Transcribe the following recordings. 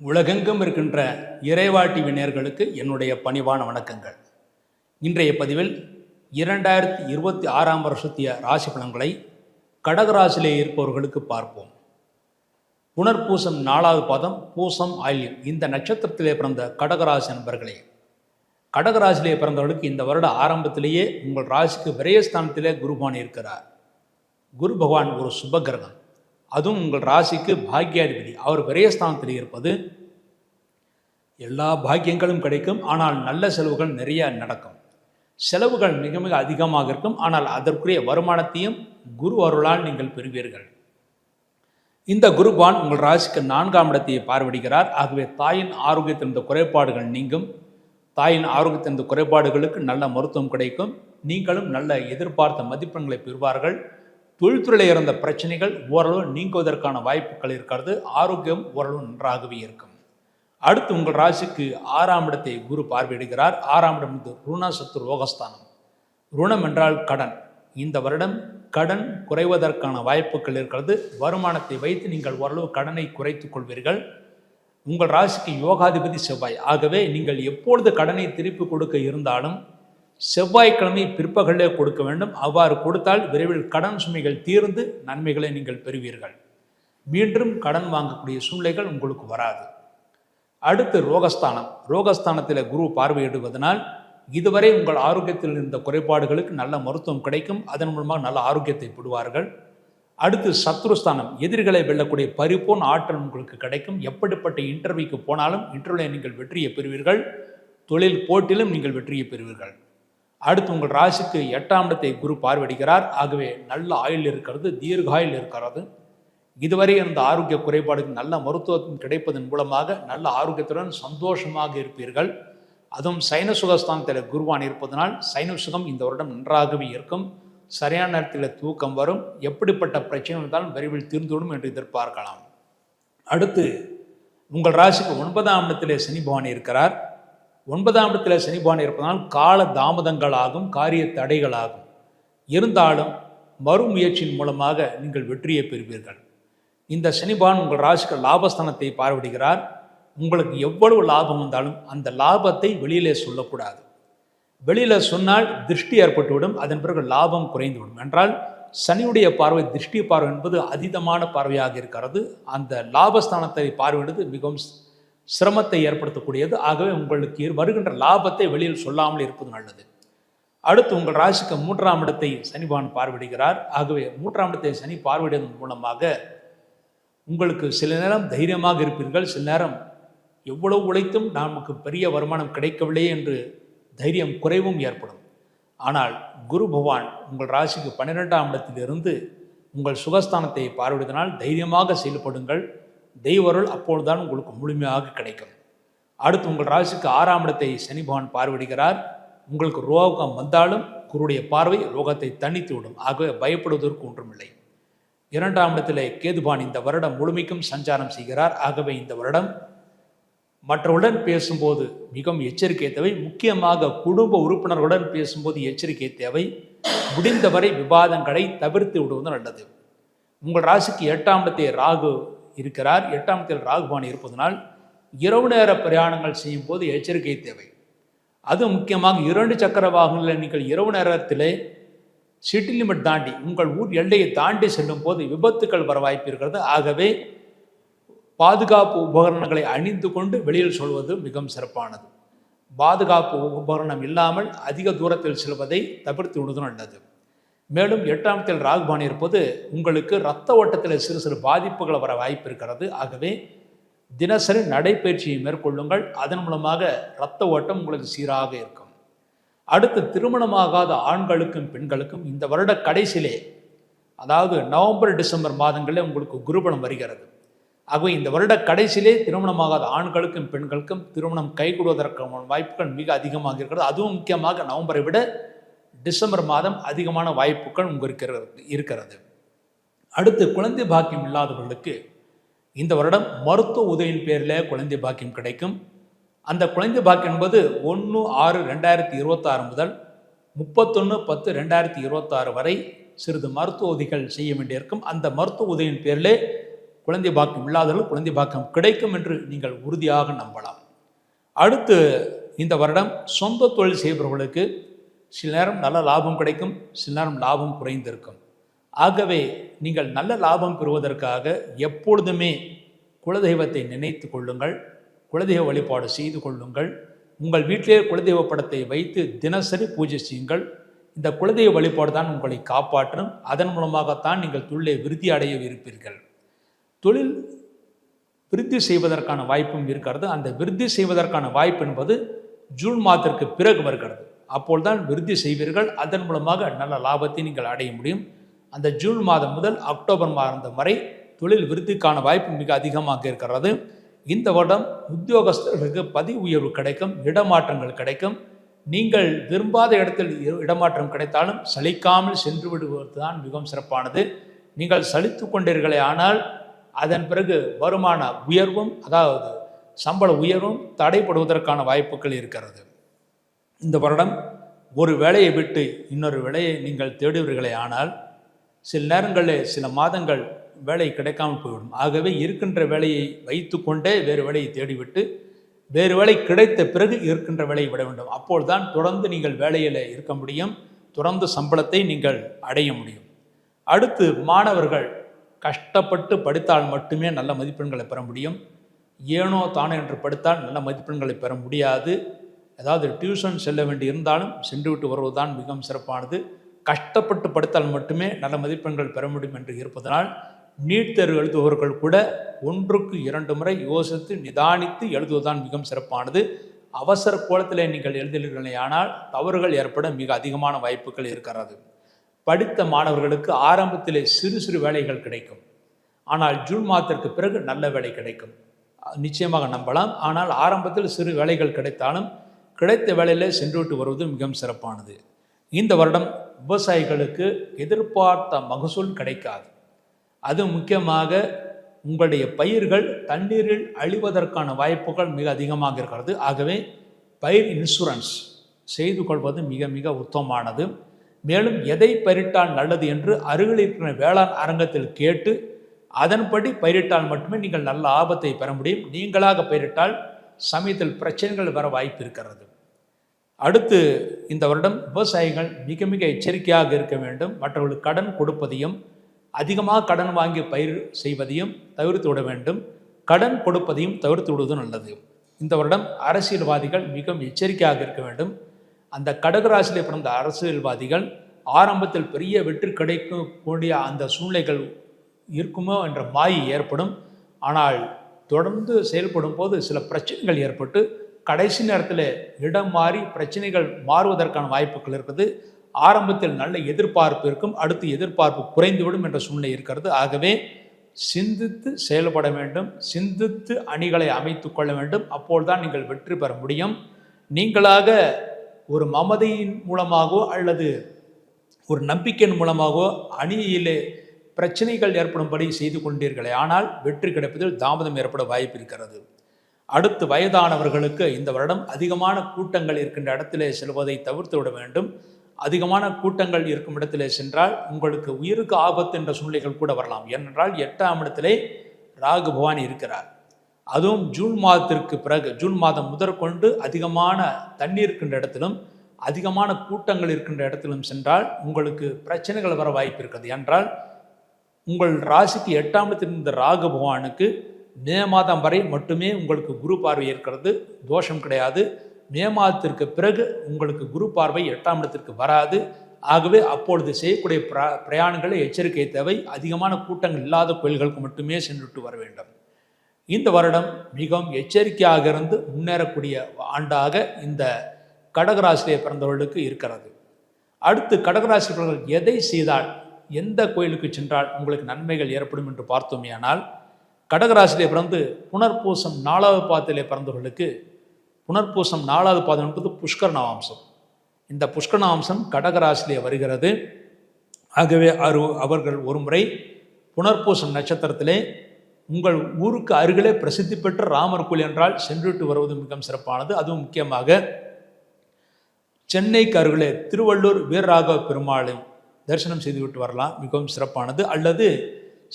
உலகெங்கும் இருக்கின்ற இறைவாட்டி நேர்களுக்கு என்னுடைய பணிவான வணக்கங்கள். இன்றைய பதிவில் இரண்டாயிரத்தி இருபத்தி ஆறாம் வருஷத்திய ராசி பலன்களை கடகராசிலே இருப்பவர்களுக்கு பார்ப்போம். புனர்பூசம் நாலாவது பாதம் பூசம் ஆயில்யம் இந்த நட்சத்திரத்திலே பிறந்த கடகராசி நண்பர்களே கடகராசிலே பிறந்தவர்களுக்கு இந்த வருட ஆரம்பத்திலேயே உங்கள் ராசிக்கு விரயஸ்தானத்திலே குருபான் இருக்கிறார். குரு பகவான் ஒரு சுபகிரகம் அதுவும் உங்கள் ராசிக்கு பாக்கியாதிபதி. அவர் விரயஸ்தானத்தில் இருப்பது எல்லா பாக்கியங்களும் கிடைக்கும். ஆனால் நல்ல செலவுகள் நிறைய நடக்கும். செலவுகள் மிக மிக அதிகமாக இருக்கும். ஆனால் அதற்குரிய வருமானத்தையும் குரு அருளால் நீங்கள் பெறுவீர்கள். இந்த குருபான் உங்கள் ராசிக்கு நான்காம் இடத்தை பார்வையிடுகிறார். ஆகவே தாயின் ஆரோக்கியத்திலிருந்து குறைபாடுகள் நீங்கும். தாயின் ஆரோக்கியத்திலிருந்து குறைபாடுகளுக்கு நல்ல மருத்துவம் கிடைக்கும். நீங்களும் நல்ல எதிர்பார்த்த மதிப்பெண்களை பெறுவார்கள். தொழில்துறையில் இருந்த பிரச்சனைகள் ஓரளவு நீங்குவதற்கான வாய்ப்புகள் இருக்கிறது. ஆரோக்கியம் ஓரளவு நன்றாகவே இருக்கும். அடுத்து உங்கள் ராசிக்கு ஆறாம் இடத்தை குரு பார்வையிடுகிறார். ஆறாம் இடம் வந்து ருணசத்து ரோகஸ்தானம். ருணம் என்றால் கடன். இந்த வருடம் கடன் குறைவதற்கான வாய்ப்புகள் இருக்கிறது. வருமானத்தை வைத்து நீங்கள் ஓரளவு கடனை குறைத்துக் கொள்வீர்கள். உங்கள் ராசிக்கு யோகாதிபதி செவ்வாய். ஆகவே நீங்கள் எப்பொழுது கடனை திருப்பி கொடுக்க இருந்தாலும் செவ்வாய்க்கிழமை பிற்பகலே கொடுக்க வேண்டும். அவ்வாறு கொடுத்தால் விரைவில் கடன் சுமைகள் தீர்ந்து நன்மைகளை நீங்கள் பெறுவீர்கள். மீண்டும் கடன் வாங்கக்கூடிய சூழ்நிலைகள் உங்களுக்கு வராது. அடுத்து ரோகஸ்தானம். ரோகஸ்தானத்தில் குரு பார்வையிடுவதனால் இதுவரை உங்கள் ஆரோக்கியத்தில் இருந்த குறைபாடுகளுக்கு நல்ல மருத்துவம் கிடைக்கும். அதன் மூலமாக நல்ல ஆரோக்கியத்தை பெறுவார்கள். அடுத்து சத்ருஸ்தானம். எதிரிகளை வெல்லக்கூடிய பரிபூர்ண ஆற்றல் உங்களுக்கு கிடைக்கும். எப்படிப்பட்ட இன்டர்வியூக்கு போனாலும் இன்டர்வியூவில் நீங்கள் வெற்றியை பெறுவீர்கள். தொழில் போட்டியிலும் நீங்கள் வெற்றியை பெறுவீர்கள். அடுத்து உங்கள் ராசிக்கு எட்டாம் இடத்தை குரு பார்வையிடுகிறார். ஆகவே நல்ல ஆயுள் இருக்கிறது தீர்காயுள் இருக்கிறது. இதுவரை இருந்த ஆரோக்கிய குறைபாடுக்கு நல்ல மருத்துவம் கிடைப்பதன் மூலமாக நல்ல ஆரோக்கியத்துடன் சந்தோஷமாக இருப்பீர்கள். அதுவும் சைனசுகஸ்தானத்தில் குருவான் இருப்பதனால் சைனசுகம் இந்த வருடம் நன்றாகவே இருக்கும். சரியான நேரத்தில் தூக்கம் வரும். எப்படிப்பட்ட பிரச்சனை இருந்தாலும் விரைவில் தீர்ந்துவிடும் என்று எதிர்பார்க்கலாம். அடுத்து உங்கள் ராசிக்கு ஒன்பதாம் இடத்திலே சனி பவானி இருக்கிறார். ஒன்பதாம் இடத்தில் சனிபான் இருப்பதனால் கால தாமதங்களாகும் காரிய தடைகளாகும். இருந்தாலும் மறுமுயற்சியின் மூலமாக நீங்கள் வெற்றியை பெறுவீர்கள். இந்த சனிபான் உங்கள் ராசிக்கு லாபஸ்தானத்தை பார்வையிடுகிறார். உங்களுக்கு எவ்வளவு லாபம் வந்தாலும் அந்த லாபத்தை வெளியிலே சொல்லக்கூடாது. வெளியில் சொன்னால் திருஷ்டி ஏற்பட்டுவிடும் அதன் பிறகு லாபம் குறைந்துவிடும். என்றால் சனியுடைய பார்வை திருஷ்டி பார்வை என்பது அதீதமான பார்வையாக இருக்கிறது. அந்த லாபஸ்தானத்தை பார்வையிடுவது மிகவும் சிரமத்தை ஏற்படுத்தக்கூடியது. ஆகவே உங்களுக்கு வருகின்ற லாபத்தை வெளியில் சொல்லாமல் இருப்பது நல்லது. அடுத்து உங்கள் ராசிக்கு மூன்றாம் இடத்தை சனிபான் பார்வையிடுகிறார். ஆகவே மூன்றாம் இடத்தை சனி பார்வையிடுவதன் மூலமாக உங்களுக்கு சில நேரம் தைரியமாக இருப்பீர்கள். சில நேரம் எவ்வளவு உழைத்தும் நமக்கு பெரிய வருமானம் கிடைக்கவில்லையே என்று தைரியம் குறைவும் ஏற்படும். ஆனால் குரு பகவான் உங்கள் ராசிக்கு பன்னிரெண்டாம் இடத்திலிருந்து உங்கள் சுகஸ்தானத்தை பார்வையிடுவதனால் தைரியமாக செயல்படுங்கள். தெய்வருள் அப்பொழுதுதான் உங்களுக்கு முழுமையாக கிடைக்கும். அடுத்து உங்கள் ராசிக்கு ஆறாம் இடத்தை சனி பகவான் பார்வையிடுகிறார். உங்களுக்கு ரோகம் வந்தாலும் குருடைய பார்வை ரோகத்தை தணித்து விடும். ஆகவே பயப்படுவதற்கு ஒன்றுமில்லை. இரண்டாம் இடத்திலே கேதுபான் இந்த வருடம் முழுமைக்கும் சஞ்சாரம் செய்கிறார். ஆகவே இந்த வருடம் மற்றவுடன் பேசும்போது மிகவும் எச்சரிக்கை தேவை. முக்கியமாக குடும்ப உறுப்பினர்களுடன் பேசும்போது எச்சரிக்கை தேவை. முடிந்தவரை விவாதங்களை தவிர்த்து விடுவது நல்லது. உங்கள் ராசிக்கு எட்டாம் இடத்தை ராகு இருக்கிறார். எட்டாம் தேதி ராகுபான் இருப்பதனால் இரவு நேர பிரயாணங்கள் செய்யும் போது எச்சரிக்கை தேவை. அது முக்கியமாக இரண்டு சக்கர வாகனங்களில் நீங்கள் இரவு நேரத்திலே சிட்டி லிமிட் தாண்டி உங்கள் ஊர் எல்லையை தாண்டி செல்லும் போது விபத்துக்கள் வர வாய்ப்பு இருக்கிறது. ஆகவே பாதுகாப்பு உபகரணங்களை அணிந்து கொண்டு வெளியில் சொல்வது மிகவும் சிறப்பானது. பாதுகாப்பு உபகரணம் இல்லாமல் அதிக தூரத்தில் செல்வதை தவிர்த்து விடுவது நல்லது. மேலும் எட்டாம் தேல் ராகுபான் இருப்பது உங்களுக்கு இரத்த ஓட்டத்தில் சிறு சிறு பாதிப்புகளை வர வாய்ப்பு இருக்கிறது. ஆகவே தினசரி நடைப்பயிற்சியை மேற்கொள்ளுங்கள். அதன் மூலமாக இரத்த ஓட்டம் உங்களுக்கு சீராக இருக்கும். அடுத்து திருமணமாகாத ஆண்களுக்கும் பெண்களுக்கும் இந்த வருட கடைசியிலே அதாவது நவம்பர் டிசம்பர் மாதங்களில் உங்களுக்கு குருபணம் வருகிறது. ஆகவே இந்த வருட கடைசியிலே திருமணமாகாத ஆண்களுக்கும் பெண்களுக்கும் திருமணம் கைகூடுவதற்கான வாய்ப்புகள் மிக அதிகமாக இருக்கிறது. அதுவும் முக்கியமாக நவம்பரை விட டிசம்பர் மாதம் அதிகமான வாய்ப்புகள் உங்களுக்கு இருக்கிறது இருக்கிறது. அடுத்து குழந்தை பாக்கியம் இல்லாதவர்களுக்கு இந்த வருடம் மருத்துவ உதவியின் பேரில் குழந்தை பாக்கியம் கிடைக்கும். அந்த குழந்தை பாக்கியம் என்பது ஒன்று ஆறு ரெண்டாயிரத்தி இருபத்தாறு முதல் முப்பத்தொன்று பத்து ரெண்டாயிரத்தி இருபத்தாறு வரை சிறிது மருத்துவ உதவிகள் செய்ய வேண்டியிருக்கும். அந்த மருத்துவ உதவியின் பேரிலே குழந்தை பாக்கியம் இல்லாதவர்கள் குழந்தை பாக்கியம் கிடைக்கும் என்று நீங்கள் உறுதியாக நம்பலாம். அடுத்து இந்த வருடம் சொந்த தொழில் செய்பவர்களுக்கு சில நேரம் நல்ல லாபம் கிடைக்கும் சில நேரம் லாபம் குறைந்திருக்கும். ஆகவே நீங்கள் நல்ல லாபம் பெறுவதற்காக எப்பொழுதுமே குலதெய்வத்தை நினைத்து கொள்ளுங்கள் குலதெய்வ வழிபாடு செய்து கொள்ளுங்கள் உங்கள் வீட்டிலே குலதெய்வ படத்தை வைத்து தினசரி பூஜை செய்யுங்கள். இந்த குலதெய்வ வழிபாடு தான் உங்களை காப்பாற்றும் அதன் மூலமாகத்தான் நீங்கள் தொழிலை விருத்தி அடைய இருப்பீர்கள். தொழில் விருத்தி செய்வதற்கான வாய்ப்பும் இருக்கிறது. அந்த விருத்தி செய்வதற்கான வாய்ப்பு என்பது ஜூன் மாதத்திற்கு பிறகு வருகிறது. அப்போதுதான் விருத்தி செய்வீர்கள். அதன் மூலமாக நல்ல லாபத்தை நீங்கள் அடைய முடியும். அந்த ஜூன் மாதம் முதல் அக்டோபர் மாதம் வரை தொழில் விருத்திக்கான வாய்ப்பு மிக அதிகமாக இருக்கிறது. இந்த வருடம் உத்தியோகஸ்தர்களுக்கு பதவி உயர்வு கிடைக்கும் இடமாற்றங்கள் கிடைக்கும். நீங்கள் விரும்பாத இடத்தில் இ- இடமாற்றம் கிடைத்தாலும் சலிக்காமல் சென்று விடுவது தான் மிகவும் சிறப்பானது. நீங்கள் சலித்து கொண்டீர்களே ஆனால் அதன் பிறகு வருமான உயர்வும் அதாவது சம்பள உயர்வும் தடைப்படுவதற்கான வாய்ப்புகள் இருக்கிறது. இந்த வருடம் ஒரு வேலையை விட்டு இன்னொரு வேலையை நீங்கள் தேடுவீர்களே ஆனால் சில நேரங்களில் சில மாதங்கள் வேலை கிடைக்காமல் போய்விடும். ஆகவே இருக்கின்ற வேலையை வைத்துக்கொண்டே வேறு வேலையை தேடிவிட்டு வேறு வேலை கிடைத்த பிறகு இருக்கின்ற வேலையை விட வேண்டும். அப்போதுதான் தொடர்ந்து நீங்கள் வேலையில் இருக்க முடியும் தொடர்ந்து சம்பளத்தை நீங்கள் அடைய முடியும். அடுத்து மாணவர்கள் கஷ்டப்பட்டு படித்தால் மட்டுமே நல்ல மதிப்பெண்களை பெற முடியும். ஏனோ தானோ என்று படித்தால் நல்ல மதிப்பெண்களை பெற முடியாது. ஏதாவது டியூஷன் செல்ல வேண்டி இருந்தாலும் சென்று விட்டு வருவதுதான் மிகவும் சிறப்பானது. கஷ்டப்பட்டு படித்தால் மட்டுமே நல்ல மதிப்பெண்கள் பெற முடியும் என்று இருப்பதனால் நீட் தேர்வு எழுதுபவர்கள் கூட ஒன்றுக்கு இரண்டு முறை யோசித்து நிதானித்து எழுதுவதுதான் மிகவும் சிறப்பானது. அவசர கோலத்திலே நீங்கள் எழுதுகிறீர்களே ஆனால் தவறுகள் ஏற்பட மிக அதிகமான வாய்ப்புகள் இருக்கிறது. படித்த மாணவர்களுக்கு ஆரம்பத்திலே சிறு சிறு வேலைகள் கிடைக்கும். ஆனால் ஜூன் மாதத்திற்கு பிறகு நல்ல வேலை கிடைக்கும். நிச்சயமாக நம்பலாம். ஆனால் ஆரம்பத்தில் சிறு வேலைகள் கிடைத்தாலும் கிடைத்த வேலையிலே சென்றுவிட்டு வருவது மிகவும் சிறப்பானது. இந்த வருடம் விவசாயிகளுக்கு எதிர்பார்த்த மகசூல் கிடைக்காது. அது முக்கியமாக உங்களுடைய பயிர்கள் தண்ணீரில் அழிவதற்கான வாய்ப்புகள் மிக அதிகமாக இருக்கிறது. ஆகவே பயிர் இன்சூரன்ஸ் செய்து கொள்வது மிக மிக உத்தமமானது. மேலும் எதை பயிரிட்டால் நல்லது என்று அருகில் இருக்கிற வேளாண் அரங்கத்தில் கேட்டு அதன்படி பயிரிட்டால் மட்டுமே நீங்கள் நல்ல ஆபத்தை பெற முடியும். நீங்களாக பயிரிட்டால் சமயத்தில் பிரச்சனைகள் வர வாய்ப்பு இருக்கிறது. அடுத்து இந்த வருடம் விவசாயிகள் மிக மிக எச்சரிக்கையாக இருக்க வேண்டும். மற்றவர்களுக்கு கடன் கொடுப்பதையும் அதிகமாக கடன் வாங்கி பயிர் செய்வதையும் தவிர்த்து விட வேண்டும். கடன் கொடுப்பதையும் தவிர்த்து விடுவது நல்லது. இந்த வருடம் அரசியல்வாதிகள் மிகவும் எச்சரிக்கையாக இருக்க வேண்டும். அந்த கடகராசியிலே பிறந்த அரசியல்வாதிகள் ஆரம்பத்தில் பெரிய வெற்றி கிடைக்கக்கூடிய அந்த சூழ்நிலைகள் இருக்குமோ என்ற மாயை ஏற்படும். ஆனால் தொடர்ந்து செயல்படும் போது சில பிரச்சனைகள் ஏற்பட்டு கடைசி நேரத்தில் இடம் மாறி பிரச்சனைகள் மாறுவதற்கான வாய்ப்புகள் இருக்குது. ஆரம்பத்தில் நல்ல எதிர்பார்ப்பு இருக்கும். அடுத்து எதிர்பார்ப்பு குறைந்துவிடும் என்ற சூழ்நிலை இருக்கிறது. ஆகவே சிந்தித்து செயல்பட வேண்டும். சிந்தித்து அணிகளை அமைத்து கொள்ள வேண்டும். அப்போதுதான் நீங்கள் வெற்றி பெற முடியும். நீங்களாக ஒரு மமதையின் மூலமாகவோ அல்லது ஒரு நம்பிக்கையின் மூலமாகவோ அணியிலே பிரச்சனைகள் ஏற்படும்படி செய்து கொண்டீர்களே. ஆனால் வெற்றி கிடைப்பதில் தாமதம் ஏற்பட வாய்ப்பு இருக்கிறது. அடுத்து வயதானவர்களுக்கு இந்த வருடம் அதிகமான கூட்டங்கள் இருக்கின்ற இடத்திலே செல்வதை தவிர்த்து விட வேண்டும். அதிகமான கூட்டங்கள் இருக்கும் இடத்திலே சென்றால் உங்களுக்கு உயிருக்கு ஆபத்து என்ற சூழ்நிலைகள் கூட வரலாம். ஏனென்றால் எட்டாம் இடத்திலே ராகு பவான் இருக்கிறார். அதுவும் ஜூன் மாதத்திற்கு பிறகு ஜூன் மாதம் முதற்கொண்டு அதிகமான தண்ணீர் இருக்கின்ற இடத்திலும் அதிகமான கூட்டங்கள் இருக்கின்ற இடத்திலும் சென்றால் உங்களுக்கு பிரச்சனைகள் வர வாய்ப்பு இருக்கிறது. என்றால் உங்கள் ராசிக்கு எட்டாம் இடத்தில் இருந்த ராகு பகவானுக்கு மே மாதம் வரை மட்டுமே உங்களுக்கு குரு பார்வை இருக்கிறது தோஷம் கிடையாது. மே மாதத்திற்கு பிறகு உங்களுக்கு குரு பார்வை எட்டாம் இடத்திற்கு வராது. ஆகவே அப்பொழுது செய்யக்கூடிய பிரா பிரயாணங்களை எச்சரிக்கை தேவை. அதிகமான கூட்டங்கள் இல்லாத கோயில்களுக்கு மட்டுமே சென்றுட்டு வர வேண்டும். இந்த வருடம் மிகவும் எச்சரிக்கையாக இருந்து முன்னேறக்கூடிய ஆண்டாக இந்த கடகராசியை பிறந்தவர்களுக்கு இருக்கிறது. அடுத்து கடகராசி பிறந்தவர்கள் எதை செய்தால் எந்த கோயிலுக்கு சென்றால் உங்களுக்கு நன்மைகள் ஏற்படும் என்று பார்த்தோமேயானால் கடகராசியிலே பிறந்து புனர்பூசம் நாலாவது பாதத்திலே பிறந்தவர்களுக்கு புனர்பூசம் நாலாவது பாதம் என்பது புஷ்கர நவாம்சம் இந்த புஷ்கர நவாம்சம் கடகராசியிலே வருகிறது. ஆகவே அரு அவர்கள் ஒரு முறை புனர்பூசம் நட்சத்திரத்திலே உங்கள் ஊருக்கு அருகிலே பிரசித்தி பெற்ற ராமர் கோயில் என்றால் சென்றுட்டு வருவது மிகவும் சிறப்பானது. அதுவும் முக்கியமாக சென்னைக்கு அருகிலே திருவள்ளூர் வீரராகவ பெருமாளை தரிசனம் செய்துவிட்டு வரலாம். மிகவும் சிறப்பானது. அல்லது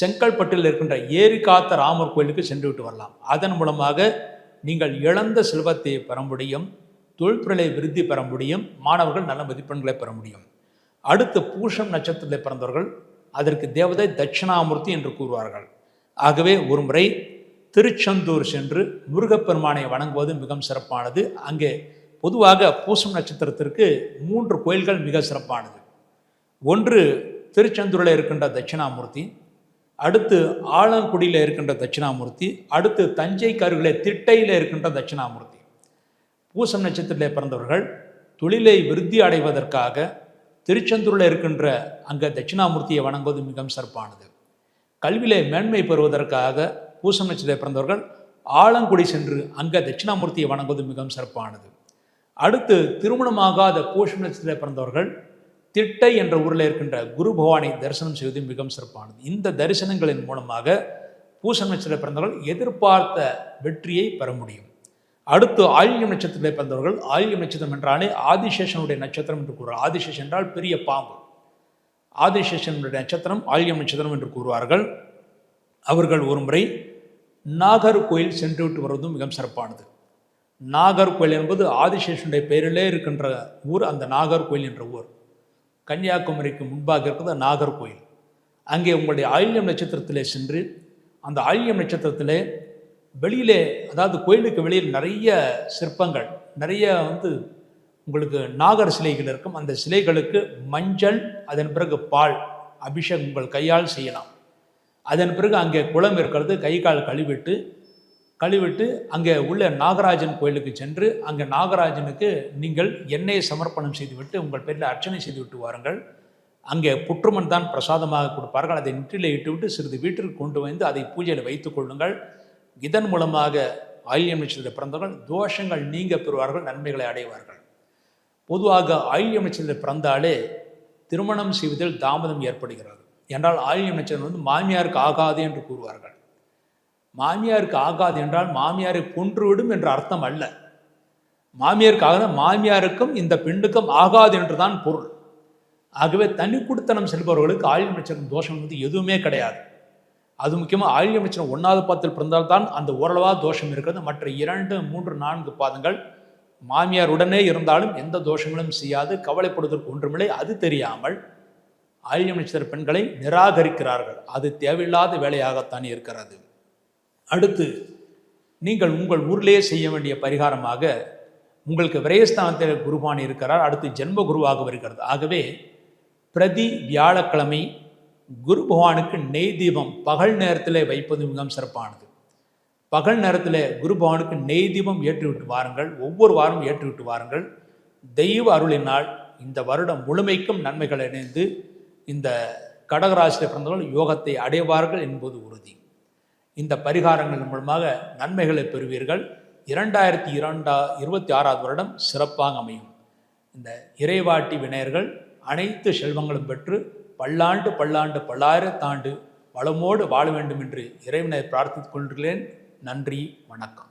செங்கல்பட்டில் இருக்கின்ற ஏரி காத்த ராமர் கோயிலுக்கு சென்று விட்டு வரலாம். அதன் மூலமாக நீங்கள் இழந்த செல்வத்தை பெற முடியும். தொழில்துறையை விருத்தி பெற முடியும். மாணவர்கள் நல்ல மதிப்பெண்களை பெற முடியும். அடுத்து பூஷம் நட்சத்திரத்தில் பிறந்தவர்கள் அதற்கு தேவதை தட்சிணாமூர்த்தி என்று கூறுவார்கள். ஆகவே ஒரு முறை திருச்செந்தூர் சென்று முருகப்பெருமானை வணங்குவது மிகவும் சிறப்பானது. அங்கே பொதுவாக பூசம் நட்சத்திரத்திற்கு மூன்று கோயில்கள் மிக சிறப்பானது. ஒன்று திருச்செந்தூரில் இருக்கின்ற தட்சிணாமூர்த்தி அடுத்து ஆலங்குடியில் இருக்கின்ற தட்சிணாமூர்த்தி அடுத்து தஞ்சை கருகிலே திட்டையில் இருக்கின்ற தட்சிணாமூர்த்தி. பூசம் நட்சத்திரத்தில் பிறந்தவர்கள் தொழிலை விருத்தி அடைவதற்காக திருச்செந்தூரில் இருக்கின்ற அங்கே தட்சிணாமூர்த்தியை வணங்குவது மிகவும் சிறப்பானது. கல்வியிலே மேன்மை பெறுவதற்காக பூசம் நட்சத்திரத்தில் பிறந்தவர்கள் ஆலங்குடி சென்று அங்கே தட்சிணாமூர்த்தியை வணங்குவது மிகவும் சிறப்பானது. அடுத்து திருமணமாகாத பூசம் நட்சத்திரத்தில் பிறந்தவர்கள் திட்டை என்ற ஊரில் இருக்கின்ற குரு பவானை தரிசனம் செய்வது மிகவும் சிறப்பானது. இந்த தரிசனங்களின் மூலமாக பூச நட்சத்திரத்தில் பிறந்தவர்கள் எதிர்பார்த்த வெற்றியை பெற முடியும். அடுத்து ஆயில்யம் நட்சத்திரத்தில் பிறந்தவர்கள் ஆயில்யம் நட்சத்திரம் என்றாலே ஆதிசேஷனுடைய நட்சத்திரம் என்று கூறுவார் ஆதிசேஷன் என்றால் பெரிய பாம்பு. ஆதிசேஷனுடைய நட்சத்திரம் ஆயில்யம் நட்சத்திரம் என்று கூறுவார்கள். அவர்கள் ஒரு முறை நாகர்கோயில் சென்று விட்டு வருவதும் மிகவும் சிறப்பானது. நாகர்கோயில் என்பது ஆதிசேஷனுடைய பெயரிலே இருக்கின்ற ஊர் அந்த நாகர்கோயில் என்ற ஊர். கன்னியாகுமரிக்கு முன்பாக இருக்கிறது நாகர்கோயில். அங்கே உங்களுடைய ஆயில்யம் நட்சத்திரத்திலே சென்று அந்த ஆயில்யம் நட்சத்திரத்திலே வெளியிலே அதாவது கோயிலுக்கு வெளியில் நிறைய சிற்பங்கள் நிறைய வந்து உங்களுக்கு நாகர் சிலைகள் இருக்கும். அந்த சிலைகளுக்கு மஞ்சள் அதன் பிறகு பால் அபிஷேகம் உங்கள் கையால் செய்யலாம். அதன் பிறகு அங்கே குளம் இருக்கிறது கை கால் கழுவிட்டு கழுவிட்டு அங்கே உள்ள நாகராஜன் கோயிலுக்கு சென்று அங்கே நாகராஜனுக்கு நீங்கள் எண்ணெயை சமர்ப்பணம் செய்துவிட்டு உங்கள் பேரில் அர்ச்சனை செய்துவிட்டு வாருங்கள். அங்கே புற்றுமன் தான் பிரசாதமாக கொடுப்பார்கள். அதை நெற்றிலே இட்டுவிட்டு சிறிது வீட்டிற்கு கொண்டு வந்து அதை பூஜையில் வைத்துக் கொள்ளுங்கள். இதன் மூலமாக ஆயில்யம் நட்சத்திரத்தில் பிறந்தவர்கள் தோஷங்கள் நீங்க பெறுவார்கள் நன்மைகளை அடைவார்கள். பொதுவாக ஆயில்யம் நட்சத்திரத்தில் பிறந்தாலே திருமணம் செய்வதில் தாமதம் ஏற்படுகிறது. என்றால் ஆயில்யம் நட்சத்திரம் வந்து மாமியாருக்கு ஆகாது என்று கூறுவார்கள். மாமியாருக்கு ஆகாது என்றால் மாமியாரை கொன்றுவிடும் என்ற அர்த்தம் அல்ல. மாமியாருக்கு ஆகாத மாமியாருக்கும் இந்த பெண்ணுக்கும் ஆகாது என்றுதான் பொருள். ஆகவே தனி குடுத்தனம் செல்பவர்களுக்கு ஆயுள் நட்சத்திரம் தோஷம் வந்து எதுவுமே கிடையாது. அது முக்கியமாக ஆயுள் நட்சத்திரம் ஒன்றாவது பாதத்தில் பிறந்தால்தான் அந்த ஓரளவாக தோஷம் இருக்கிறது. மற்ற இரண்டு மூன்று நான்கு பாதங்கள் மாமியார் உடனே இருந்தாலும் எந்த தோஷங்களும் செய்யாது. கவலைப்படுவதற்கு ஒன்றுமில்லை. அது தெரியாமல் ஆயுள் அமைச்சர் பெண்களை நிராகரிக்கிறார்கள். அது தேவையில்லாத வேலையாகத்தான் இருக்கிறது. அடுத்து நீங்கள் உங்கள் ஊரிலேயே செய்ய வேண்டிய பரிகாரமாக உங்களுக்கு விரயஸ்தானத்தில் குருபான் இருக்கிறார். அடுத்து ஜென்ம குருவாக வருகிறது ஆகவே பிரதி வியாழக்கிழமை குரு பகவானுக்கு நெய் தீபம் பகல் நேரத்தில் வைப்பது மிகவும் சிறப்பானது. பகல் நேரத்தில் குரு பகவானுக்கு நெய் தீபம் ஏற்றிவிட்டு வாருங்கள். ஒவ்வொரு வாரம் ஏற்றிவிட்டு வாருங்கள். தெய்வ அருளினால் இந்த வருடம் முழுமைக்கும் நன்மைகள் இணைந்து இந்த கடகராசியில் பிறந்தவர்கள் யோகத்தை அடைவார்கள் என்பது உறுதி. இந்த பரிகாரங்கள் மூலமாக நன்மைகளை பெறுவீர்கள். இரண்டாயிரத்தி இரண்டா இருபத்தி ஆறாவது வருடம் சிறப்பாக அமையும். இந்த இறைவாட்டி வினையர்கள் அனைத்து செல்வங்களும் பெற்று பல்லாண்டு பல்லாண்டு பல்லாயிரத்தாண்டு வளமோடு வாழ வேண்டும் என்று இறைவனை பிரார்த்தித்துக் கொள்கிறேன். நன்றி வணக்கம்.